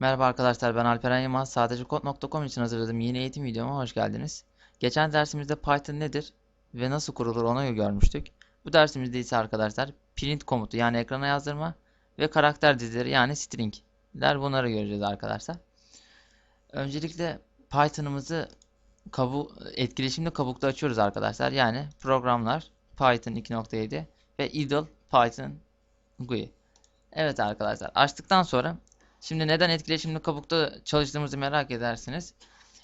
Merhaba arkadaşlar ben Alperen Yılmaz. Sadece Kod.com için hazırladığım yeni eğitim videoma hoş geldiniz. Geçen dersimizde Python nedir ve nasıl kurulur onu görmüştük. Bu dersimizde ise arkadaşlar print komutu yani ekrana yazdırma ve karakter dizileri yani stringler bunları göreceğiz arkadaşlar. Öncelikle Python'ımızı kabu etkileşimli kabukta açıyoruz arkadaşlar. Yani programlar Python 2.7 ve idle Python GUI. Evet arkadaşlar açtıktan sonra Şimdi neden etkileşimli kabukta çalıştığımızı merak edersiniz.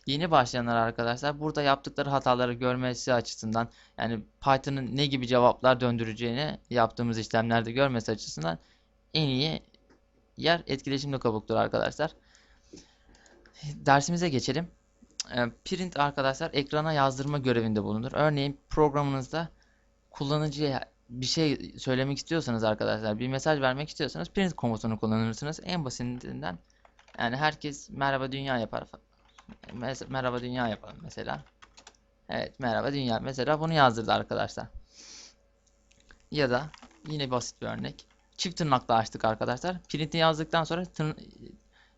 Yeni başlayanlar arkadaşlar burada yaptıkları hataları görmesi açısından yani Python'ın ne gibi cevaplar döndüreceğini yaptığımız işlemlerde görmesi açısından en iyi yer etkileşimli kabuktur arkadaşlar. Dersimize geçelim. Ee, Print arkadaşlar ekrana yazdırma görevinde bulunur. Örneğin programınızda kullanıcıya bir şey söylemek istiyorsanız arkadaşlar, bir mesaj vermek istiyorsanız print komutunu kullanırsınız. En basitinden yani herkes merhaba dünya yapar. Merhaba dünya yapalım mesela. Evet merhaba dünya. Mesela bunu yazdırdı arkadaşlar. Ya da yine basit bir örnek. Çift tırnakla açtık arkadaşlar. Print'i yazdıktan sonra tırn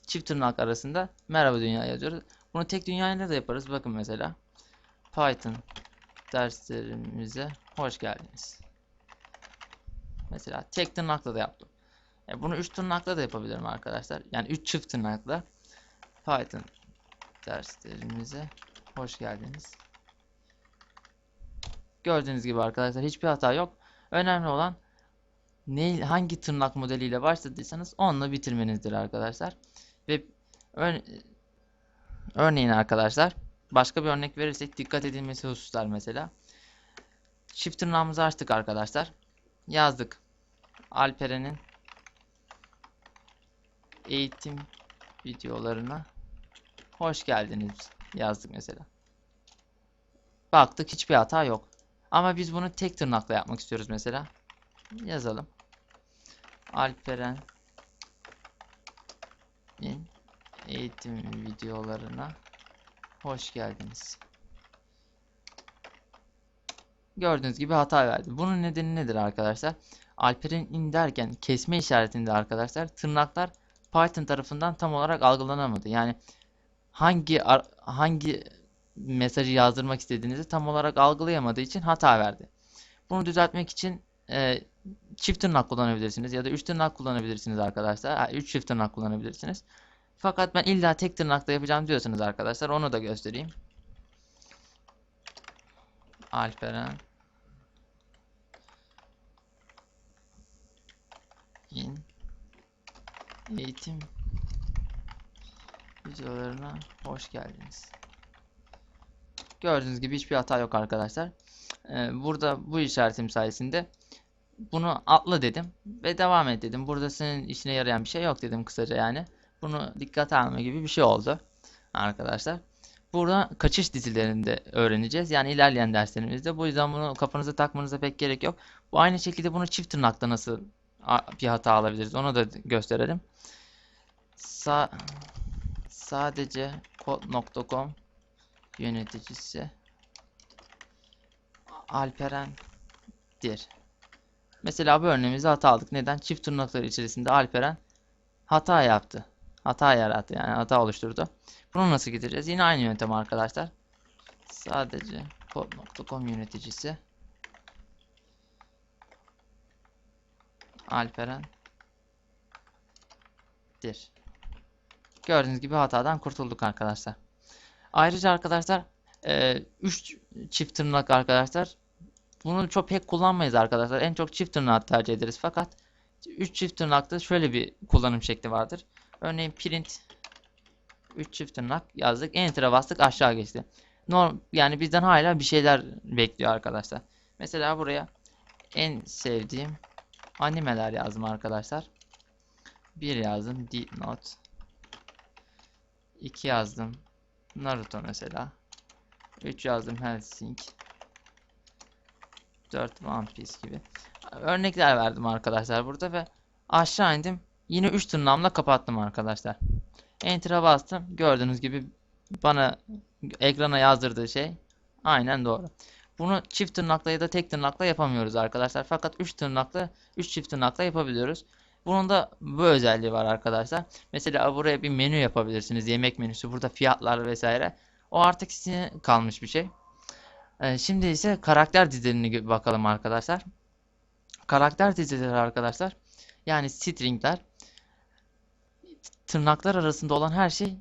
çift tırnak arasında merhaba dünya yazıyoruz. Bunu tek dünyayla da yaparız. Bakın mesela. Python derslerimize hoş geldiniz. Mesela tek tırnakla da yaptım. E bunu üç tırnakla da yapabilirim arkadaşlar. Yani üç çift tırnakla. Python derslerimize hoş geldiniz. Gördüğünüz gibi arkadaşlar hiçbir hata yok. Önemli olan ne, hangi tırnak modeliyle başladıysanız onunla bitirmenizdir arkadaşlar. Ve ör, örneğin arkadaşlar başka bir örnek verirsek dikkat edilmesi hususlar mesela. Çift tırnağımızı açtık arkadaşlar. Yazdık. Alperen'in eğitim videolarına hoş geldiniz yazdık mesela. Baktık hiçbir hata yok. Ama biz bunu tek tırnakla yapmak istiyoruz mesela. Yazalım. Alperen'in eğitim videolarına hoş geldiniz. Gördüğünüz gibi hata verdi. Bunun nedeni nedir arkadaşlar? Alper'in in derken kesme işaretinde arkadaşlar tırnaklar Python tarafından tam olarak algılanamadı. Yani hangi hangi mesajı yazdırmak istediğinizi tam olarak algılayamadığı için hata verdi. Bunu düzeltmek için e, çift tırnak kullanabilirsiniz ya da üç tırnak kullanabilirsiniz arkadaşlar. Üç çift tırnak kullanabilirsiniz. Fakat ben illa tek tırnakla yapacağım diyorsanız arkadaşlar onu da göstereyim. Alperen in eğitim videolarına hoş geldiniz. Gördüğünüz gibi hiçbir hata yok arkadaşlar. Ee, burada bu işaretim sayesinde bunu atla dedim ve devam et dedim. Burada senin işine yarayan bir şey yok dedim kısaca yani. Bunu dikkate alma gibi bir şey oldu arkadaşlar. Burada kaçış dizilerini de öğreneceğiz. Yani ilerleyen derslerimizde. Bu yüzden bunu kafanıza takmanıza pek gerek yok. Bu aynı şekilde bunu çift tırnakta nasıl bir hata alabiliriz onu da gösterelim. Sa sadece kod.com yöneticisi Alperen'dir. Mesela bu örneğimizde hata aldık. Neden? Çift tırnaklar içerisinde Alperen hata yaptı. Hata yarattı yani hata oluşturdu. Bunu nasıl getireceğiz? Yine aynı yöntem arkadaşlar. Sadece kod.com yöneticisi Alperen dir. Gördüğünüz gibi hatadan kurtulduk arkadaşlar. Ayrıca arkadaşlar 3 e, çift tırnak arkadaşlar bunu çok pek kullanmayız arkadaşlar. En çok çift tırnak tercih ederiz. Fakat 3 çift tırnakta şöyle bir kullanım şekli vardır. Örneğin print 3 çift tırnak yazdık. Enter'a bastık aşağı geçti. Norm, yani bizden hala bir şeyler bekliyor arkadaşlar. Mesela buraya en sevdiğim animeler yazdım arkadaşlar. 1 yazdım. Deep Note. 2 yazdım. Naruto mesela. 3 yazdım Helsing. 4 One Piece gibi. Örnekler verdim arkadaşlar burada ve aşağı indim. Yine 3 tırnağımla kapattım arkadaşlar. Enter'a bastım. Gördüğünüz gibi bana ekrana yazdırdığı şey aynen doğru. Bunu çift tırnakla ya da tek tırnakla yapamıyoruz arkadaşlar. Fakat 3 tırnakla 3 çift tırnakla yapabiliyoruz. Bunun da bu özelliği var arkadaşlar. Mesela buraya bir menü yapabilirsiniz. Yemek menüsü. Burada fiyatlar vesaire. O artık size kalmış bir şey. Ee, şimdi ise karakter dizilerine gö- bakalım arkadaşlar. Karakter dizileri arkadaşlar. Yani stringler. Tırnaklar arasında olan her şey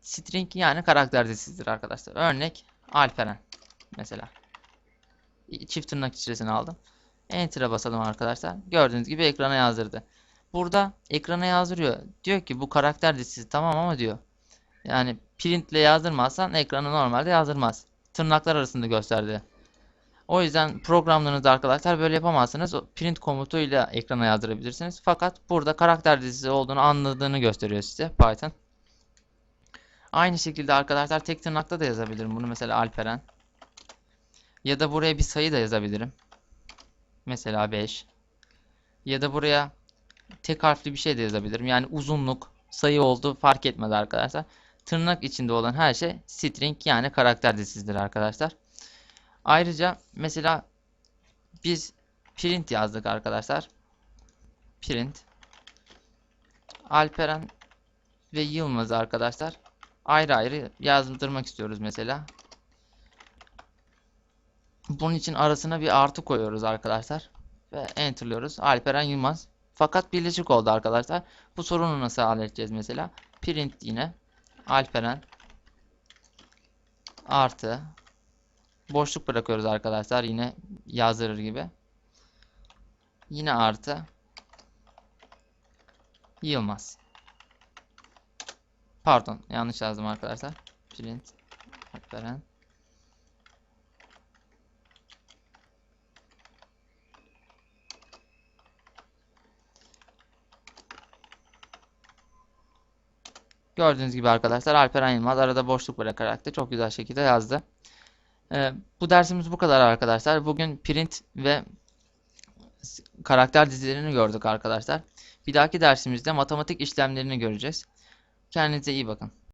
string yani karakter dizisidir arkadaşlar. Örnek Alperen mesela. Çift tırnak içerisine aldım. Enter'a basalım arkadaşlar. Gördüğünüz gibi ekrana yazdırdı. Burada ekrana yazdırıyor. Diyor ki bu karakter dizisi tamam ama diyor. Yani printle yazdırmazsan ekranı normalde yazdırmaz. Tırnaklar arasında gösterdi. O yüzden programlarınızda arkadaşlar böyle yapamazsınız. Print komutuyla ekrana yazdırabilirsiniz. Fakat burada karakter dizisi olduğunu anladığını gösteriyor size Python. Aynı şekilde arkadaşlar tek tırnakta da yazabilirim. Bunu mesela Alperen. Ya da buraya bir sayı da yazabilirim. Mesela 5. Ya da buraya tek harfli bir şey de yazabilirim. Yani uzunluk, sayı oldu fark etmez arkadaşlar. Tırnak içinde olan her şey string yani karakter dizisidir arkadaşlar. Ayrıca mesela biz print yazdık arkadaşlar. Print Alperen ve Yılmaz arkadaşlar ayrı ayrı yazdırmak istiyoruz mesela. Bunun için arasına bir artı koyuyoruz arkadaşlar. Ve enterlıyoruz. Alperen Yılmaz. Fakat birleşik oldu arkadaşlar. Bu sorunu nasıl halledeceğiz mesela? Print yine Alperen artı boşluk bırakıyoruz arkadaşlar. Yine yazdırır gibi. Yine artı Yılmaz. Pardon yanlış yazdım arkadaşlar. Print Alperen Gördüğünüz gibi arkadaşlar Alperen Yılmaz arada boşluk bırakarak da çok güzel şekilde yazdı. Ee, bu dersimiz bu kadar arkadaşlar. Bugün print ve karakter dizilerini gördük arkadaşlar. Bir dahaki dersimizde matematik işlemlerini göreceğiz. Kendinize iyi bakın.